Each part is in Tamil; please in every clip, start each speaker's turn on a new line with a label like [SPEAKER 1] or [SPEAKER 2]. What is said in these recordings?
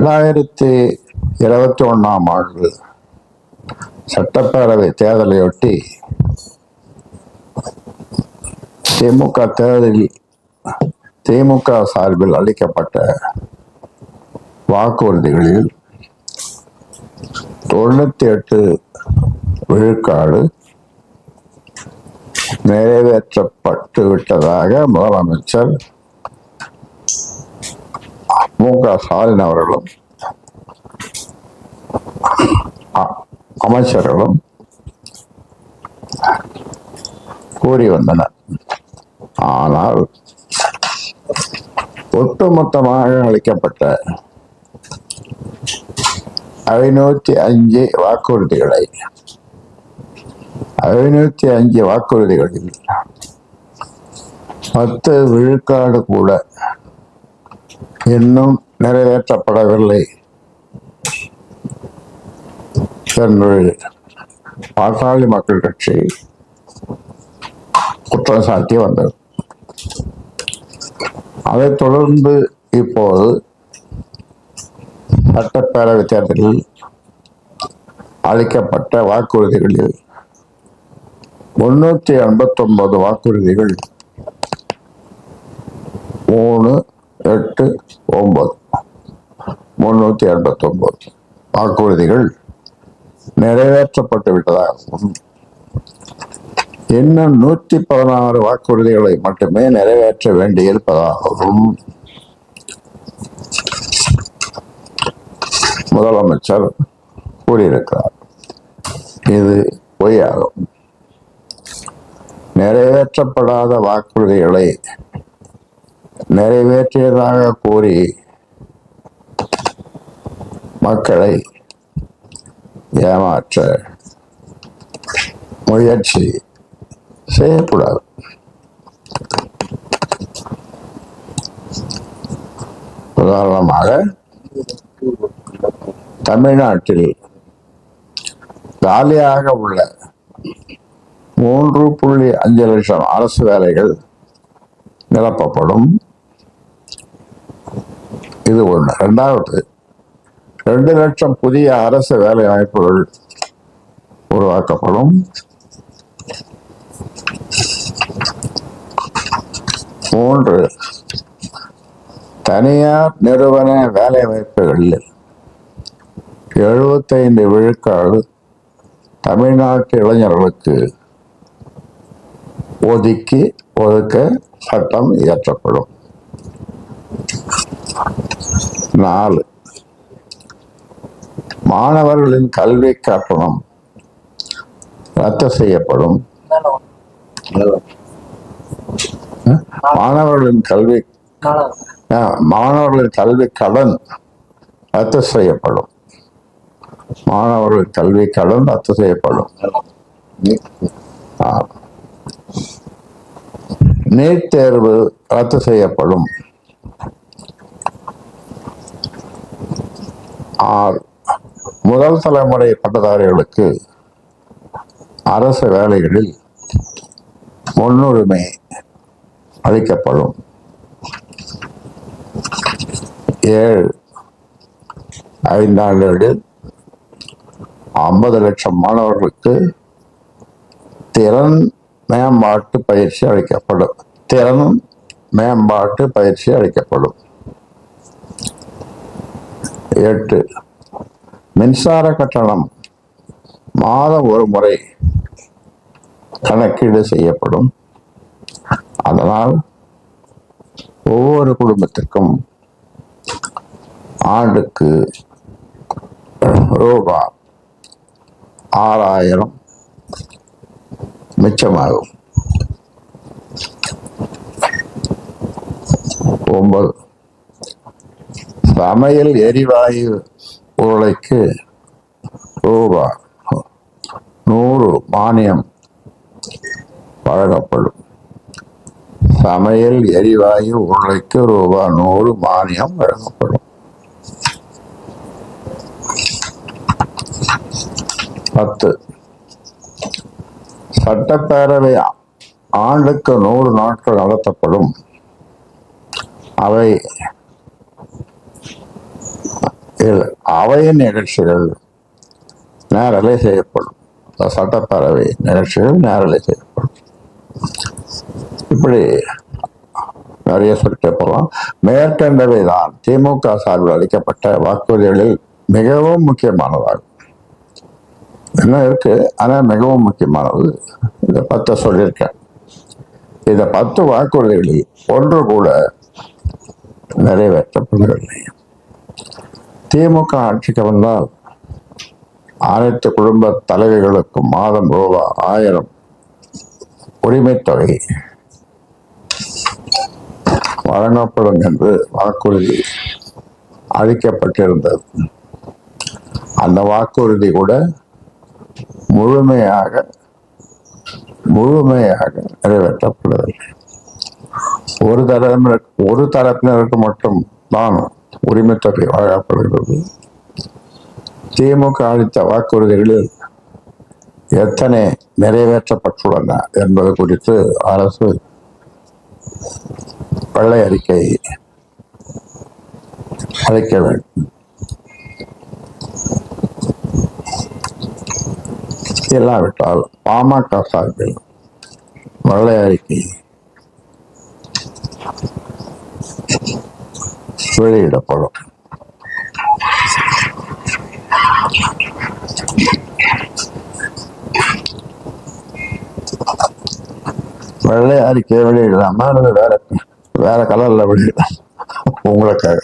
[SPEAKER 1] ரெண்டாயிரத்தி இருபத்தி ஒன்றாம் ஆண்டு சட்டப்பேரவை தேர்தலையொட்டி திமுக தேர்தலில் திமுக சார்பில் அளிக்கப்பட்ட வாக்குறுதிகளில் தொண்ணூத்தி எட்டு விழுக்காடு நிறைவேற்றப்பட்டு விட்டதாக முதலமைச்சர் மு க ஸ்டாலின் அவர்களும் அமைச்சர்களும் கூறி வந்தனர் ஆனால் ஒட்டுமொத்தமாக அளிக்கப்பட்ட ஐநூத்தி அஞ்சு வாக்குறுதிகளை ஐநூத்தி அஞ்சு வாக்குறுதிகளில் பத்து விழுக்காடு கூட இன்னும் நிறைவேற்றப்படவில்லை. சென்று பாட்டாளி மக்கள் கட்சி குற்றம் சாட்டி வந்தது. அதைத் தொடர்ந்து இப்போது சட்டப்பேரவை தேர்தலில் அளிக்கப்பட்ட வாக்குறுதிகளில் முன்னூத்தி எண்பத்தொன்பது வாக்குறுதிகள் மூணு எட்டு ஒன்பது முன்னூத்தி எண்பத்தொன்பது வாக்குறுதிகள் நிறைவேற்றப்பட்டு விட்டதாகவும் இன்னும் நூத்தி பதினாறு வாக்குறுதிகளை மட்டுமே நிறைவேற்ற வேண்டியிருப்பதாகவும் முதலமைச்சர் கூறியிருக்கிறார். இது பொய்யாகும். நிறைவேற்றப்படாத வாக்குறுதிகளை நிறைவேற்றியதாக கூறி மக்களை ஏமாற்ற. முயற்சி. செய்யக்கூடாது உதாரணமாக தமிழ்நாட்டில் காலியாக உள்ள மூன்று புள்ளி அஞ்சு லட்சம் அரசு வேலைகள் நிரப்பப்படும். இது ஒன்று ரெண்டாவது ரெண்டு லட்சம் புதிய அரசு வேலை வாய்ப்புகள் உருவாக்கப்படும். மூன்று தனியார் நிறுவன வேலை வாய்ப்புகளில் எழுபத்தைந்து விழுக்காடு தமிழ்நாட்டு இளைஞர்களுக்கு ஒதுக்கி ஒதுக்க சட்டம் இயற்றப்படும். நாலு மாணவர்களின் கல்வி கட்டணம் ரத்து செய்யப்படும். மாணவர்களின் கல்வி மாணவர்களின் கல்வி கடன் ரத்து செய்யப்படும். மாணவர்கள் கல்வி கடன் ரத்து செய்யப்படும். நீட் தேர்வு ரத்து செய்யப்படும். ஆர். முதல் தலைமுறை பட்டதாரிகளுக்கு அரசு வேலைகளில் முன்னுரிமை அளிக்கப்படும். ஏழு ஐந்தாண்டுகளில் ஐம்பது லட்சம் மாணவர்களுக்கு திறன் மேம்பாட்டு பயிற்சி அளிக்கப்படும். திறன் மேம்பாட்டு பயிற்சி அளிக்கப்படும். எட்டு மின்சார கட்டணம் மாதம் ஒரு முறை கணக்கீடு செய்யப்படும். அதனால் ஒவ்வொரு குடும்பத்திற்கும் ஆண்டுக்கு ரூபா ஆறாயிரம் மிச்சமாகும். ஒன்பது. சமையல் எரிவாயு உருளைக்கு ரூபா நூறு மானியம் வழங்கப்படும். சமையல் எரிவாயு உருளைக்கு ரூபா நூறு மானியம் வழங்கப்படும். பத்து. சட்டப்பேரவை ஆண்டுக்கு நூறு நாட்கள் நடத்தப்படும். அவை இதில் அவையின் நிகழ்ச்சிகள் நேரலை செய்யப்படும். சட்டப்பேரவை நிகழ்ச்சிகள் நேரலை செய்யப்படும். இப்படி நிறைய சொல்லிட்டே போகலாம். மேற்கண்டவை தான் திமுக சார்பில் அளிக்கப்பட்ட வாக்குறுதிகளில் மிகவும் முக்கியமானதாகும். என்ன இருக்கு? ஆனால் மிகவும் முக்கியமானது. இந்த பத்தை சொல்லியிருக்கேன். இந்த பத்து வாக்குறுதிகளில் ஒன்று கூட நிறைவேற்றப்படவில்லை. திமுக ஆட்சிக்கு வந்தால் அனைத்து குடும்ப தலைவிகளுக்கும் மாதம் ரூபா ஆயிரம் உரிமைத்தொகை வழங்கப்படும் என்று வாக்குறுதி அளிக்கப்பட்டிருந்தது. அந்த வாக்குறுதி கூட முழுமையாக முழுமையாக நிறைவேற்றப்படவில்லை. ஒரு தரப்பினர் ஒரு தரப்பினருக்கு மட்டும் தான் உரிமைத் தொகை வழங்கப்படுகிறது. திமுக அளித்த வாக்குறுதிகளில் எத்தனை நிறைவேற்றப்பட்டுள்ளன என்பது குறித்து அரசு வெள்ளை அறிக்கை அளிக்க வேண்டும். இல்லாவிட்டால் பாமக சார்பில் வெள்ளை அறிக்கை வெளியிடப்படும். வெள்ளை அறிக்கையை வெளியிடலாமா? அல்லது வேற வேற கலர்ல வெளியிடலாம்? உங்களுக்காக.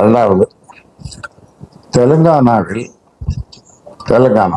[SPEAKER 1] ரெண்டாவது தெலுங்கானாவில் தெலுங்கானா